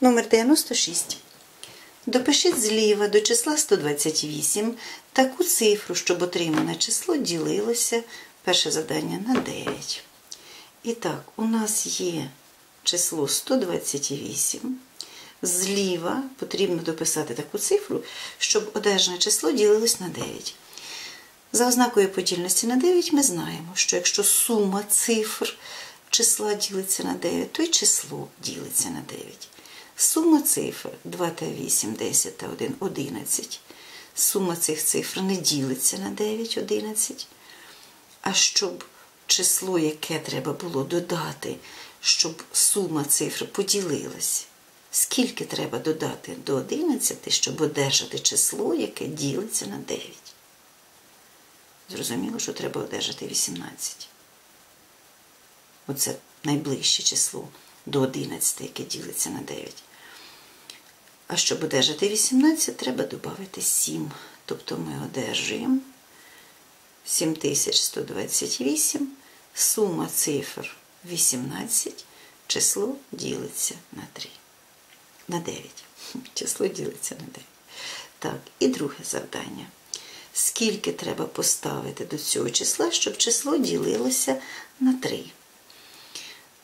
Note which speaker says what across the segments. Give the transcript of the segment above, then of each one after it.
Speaker 1: Номер 96. Допишіть зліва до числа 128 таку цифру, щоб отримане число ділилося перше завдання на 9. І так, у нас є число 128. Зліва потрібно дописати таку цифру, щоб одержане число ділилось на 9. За ознакою подільності на 9 ми знаємо, що якщо сума цифр числа ділиться на 9, то й число ділиться на 9. Сума цифр 2 та 8, 10 та 1 11. Сума цих цифр не ділиться на 9, 11. А щоб число, яке треба було додати, щоб сума цифр поділилась, скільки треба додати до 11, щоб одержати число, яке ділиться на 9? Зрозуміло, що треба одержати 18. Оце найближче число до 11, яке ділиться на 9. А щоб одержати 18, треба додати 7. Тобто ми одержуємо 7128, сума цифр 18, число ділиться на 3. На 9. Число ділиться на 9. Так, і друге завдання. Скільки треба поставити до цього числа, щоб число ділилося на 3?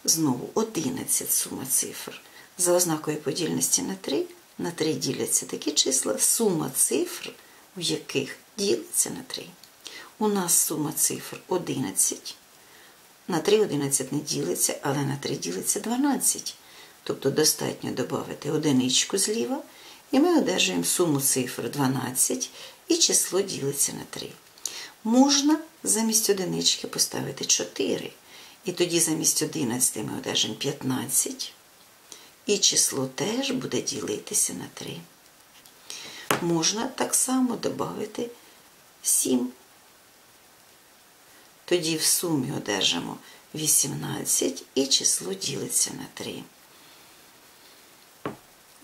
Speaker 1: Знову 11 сума цифр. За ознакою подільності на 3 на 3 діляться такі числа, сума цифр, у яких ділиться на 3. У нас сума цифр 11. На 3 11 не ділиться, але на 3 ділиться 12. Тобто достатньо додати одиничку зліва, і ми одержуємо суму цифр 12 і число ділиться на 3. Можна замість одинички поставити 4. І тоді замість 11 ми одержимо 15. І число теж буде ділитися на 3. Можна так само додати 7. Тоді в сумі одержимо 18 і число ділиться на 3.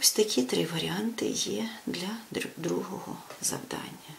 Speaker 1: Ось такі три варіанти є для другого завдання.